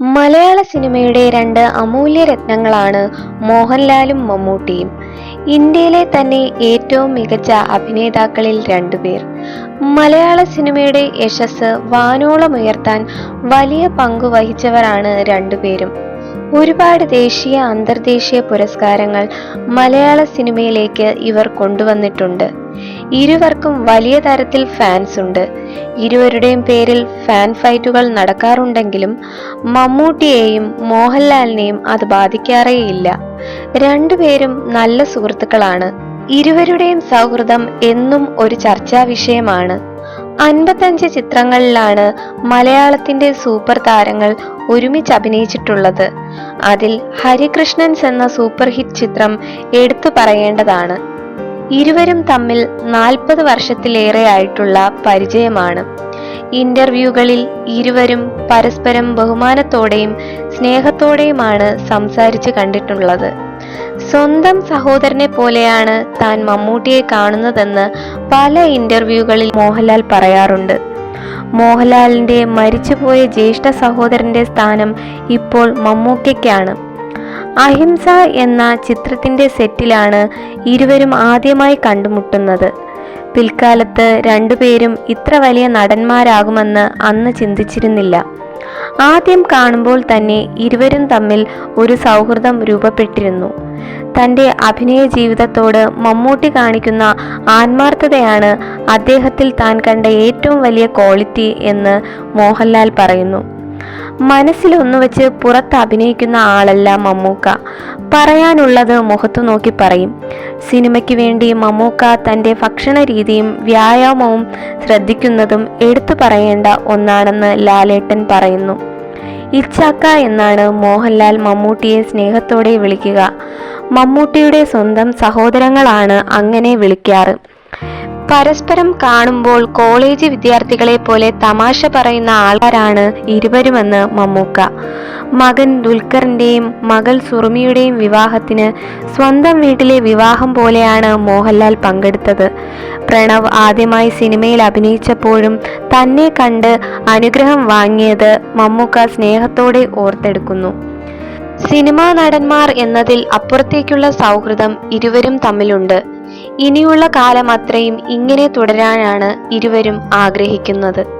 മലയാള സിനിമയുടെ രണ്ട് അമൂല്യ രത്നങ്ങളാണ് മോഹൻലാലും മമ്മൂട്ടിയും. ഇന്ത്യയിലെ തന്നെ ഏറ്റവും മികച്ച അഭിനേതാക്കളിൽ രണ്ടുപേർ മലയാള സിനിമയുടെ യശസ് വാനോളം ഉയർത്താൻ വലിയ പങ്കു വഹിച്ചവരാണ് രണ്ടുപേരും ഒരുപാട് ദേശീയ അന്തർദേശീയ പുരസ്കാരങ്ങൾ മലയാള സിനിമയിലേക്ക് ഇവർ കൊണ്ടുവന്നിട്ടുണ്ട്. ഇരുവർക്കും വലിയ തരത്തിൽ ഫാൻസ് ഉണ്ട്. ഇരുവരുടെയും പേരിൽ ഫാൻ ഫൈറ്റുകൾ നടക്കാറുണ്ടെങ്കിലും മമ്മൂട്ടിയെയും മോഹൻലാലിനെയും അത് ബാധിക്കാറേയില്ല. രണ്ടുപേരും നല്ല സുഹൃത്തുക്കളാണ്. ഇരുവരുടെയും സൗഹൃദം എന്നും ഒരു ചർച്ചാ വിഷയമാണ്. അൻപത്തഞ്ച് ചിത്രങ്ങളിലാണ് മലയാളത്തിന്റെ സൂപ്പർ താരങ്ങൾ ഒരുമിച്ച് അഭിനയിച്ചിട്ടുള്ളത്. അതിൽ ഹരികൃഷ്ണൻസ് എന്ന സൂപ്പർ ഹിറ്റ് ചിത്രം എടുത്തു പറയേണ്ടതാണ്. ഇരുവരും തമ്മിൽ നാൽപ്പത് വർഷത്തിലേറെയായിട്ടുള്ള പരിചയമാണ്. ഇന്റർവ്യൂകളിൽ ഇരുവരും പരസ്പരം ബഹുമാനത്തോടെയും സ്നേഹത്തോടെയുമാണ് സംസാരിച്ചു കണ്ടിട്ടുള്ളത്. സ്വന്തം സഹോദരനെ പോലെയാണ് താൻ മമ്മൂട്ടിയെ കാണുന്നതെന്ന് പല ഇന്റർവ്യൂകളിൽ മോഹൻലാൽ പറയാറുണ്ട്. മോഹൻലാലിന്റെ മരിച്ചുപോയ ജ്യേഷ്ഠ സഹോദരന്റെ സ്ഥാനം ഇപ്പോൾ മമ്മൂക്കയ്ക്കാണ്. അഹിംസ എന്ന ചിത്രത്തിന്റെ സെറ്റിലാണ് ഇരുവരും ആദ്യമായി കണ്ടുമുട്ടുന്നത്. പിൽക്കാലത്ത് രണ്ടുപേരും ഇത്ര വലിയ നടന്മാരാകുമെന്ന് അന്ന് ചിന്തിച്ചിരുന്നില്ല. ആദ്യം കാണുമ്പോൾ തന്നെ ഇരുവരും തമ്മിൽ ഒരു സൗഹൃദം രൂപപ്പെട്ടിരുന്നു. തന്റെ അഭിനയ ജീവിതത്തോട് മമ്മൂട്ടി കാണിക്കുന്ന ആത്മാർത്ഥതയാണ് അദ്ദേഹത്തിൽ താൻ കണ്ട ഏറ്റവും വലിയ ക്വാളിറ്റി എന്ന് മോഹൻലാൽ പറയുന്നു. മനസ്സിലൊന്നു വെച്ച് പുറത്ത് അഭിനയിക്കുന്ന ആളല്ല മമ്മൂക്ക. പറയാനുള്ളത് മുഖത്തു നോക്കി പറയും. സിനിമയ്ക്ക് വേണ്ടി മമ്മൂക്ക തന്റെ ഭക്ഷണ രീതിയും വ്യായാമവും ശ്രദ്ധിക്കുന്നതും എടുത്തു പറയേണ്ട ഒന്നാണെന്ന് ലാലേട്ടൻ പറയുന്നു. ഇച്ചാക്ക എന്നാണ് മോഹൻലാൽ മമ്മൂട്ടിയെ സ്നേഹത്തോടെ വിളിക്കുക. മമ്മൂട്ടിയുടെ സ്വന്തം സഹോദരങ്ങളാണ് അങ്ങനെ വിളിക്കാറ്. പരസ്പരം കാണുമ്പോൾ കോളേജ് വിദ്യാർത്ഥികളെ പോലെ തമാശ പറയുന്ന ആൾക്കാരാണ് ഇരുവരുമെന്ന് മമ്മൂക്ക. മകൻ ദുൽഖറിന്റെയും മകൾ സുറുമിയുടെയും വിവാഹത്തിന് സ്വന്തം വീട്ടിലെ വിവാഹം പോലെയാണ് മോഹൻലാൽ പങ്കെടുത്തത്. പ്രണവ് ആദ്യമായി സിനിമയിൽ അഭിനയിച്ചപ്പോഴും തന്നെ കണ്ട് അനുഗ്രഹം വാങ്ങിയത് മമ്മൂക്ക സ്നേഹത്തോടെ ഓർത്തെടുക്കുന്നു. സിനിമാ നടന്മാർ എന്നതിൽ അപ്പുറത്തേക്കുള്ള സൗഹൃദം ഇരുവരും തമ്മിലുണ്ട്. ഇനിയുള്ള കാലം അത്രയും ഇങ്ങനെ തുടരാനാണ് ഇരുവരും ആഗ്രഹിക്കുന്നത്.